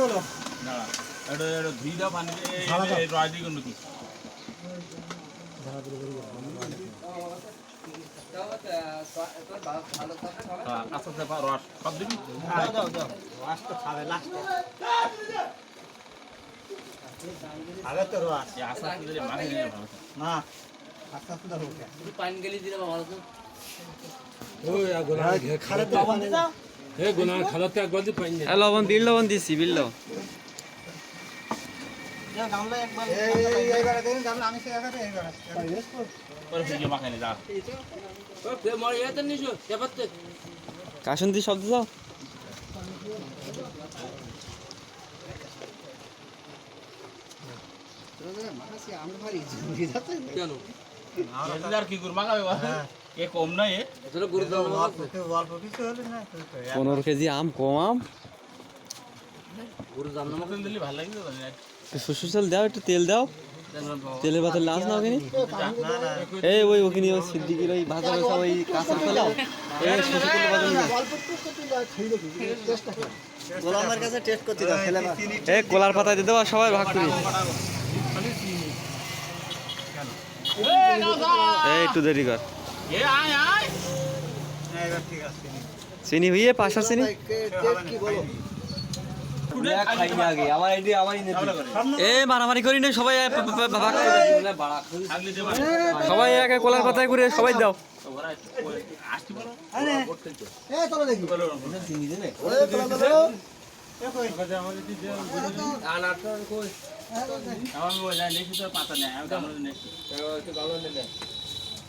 হলো? না এটা এটা ধুই দাও পানি দিয়ে ঝাড়া দাও। এই রয় দিয়ে নাকি আস্তে আস্তে পা- রস। সব দিবি? দাও দাও দাও। রস তো খাবে লাস্টে খাবে তো রস। এই আস্তে আস্তে দিলে মাখে নিয়ে ভালো থাকে। না আস্তে আস্তে দাও পানি গেলি দিলে ভালো তো। খালে তো লবণ বিল লবণ দিছি বিল লবণ কাসন্দি শব্দ দাও। কেন? এটা আর কি করে মাখাবে বল? এ কম না এ দাও পনেরো কেজি আম কম আম। তেল দাও একটু তেল দাও। তেলের বাতাল লাস না ওখানে এই ওই ওখানে ওই সিদ্দিকির ওই ভাজা ভাজা ওই কাঁচা ফেলে এই সরষের তেল বাতাল কাছে টেস্ট করতে দাও এই কোলার পাতায় দিয়ে দেওয়া সবাই ভাগ করি। এই একটু দেরি কর। চিনি হইয়ে পাঁচশো চিনি? এ মারামারি করি না সবাই সবাই একে কোলার পাতায় করে সবাই দাও। ওরা আসতে পারো আরে এই চলো দেখি বলো ওই চলো চলো এ কই আমার ওই যায় নেছি তো পাতা নেই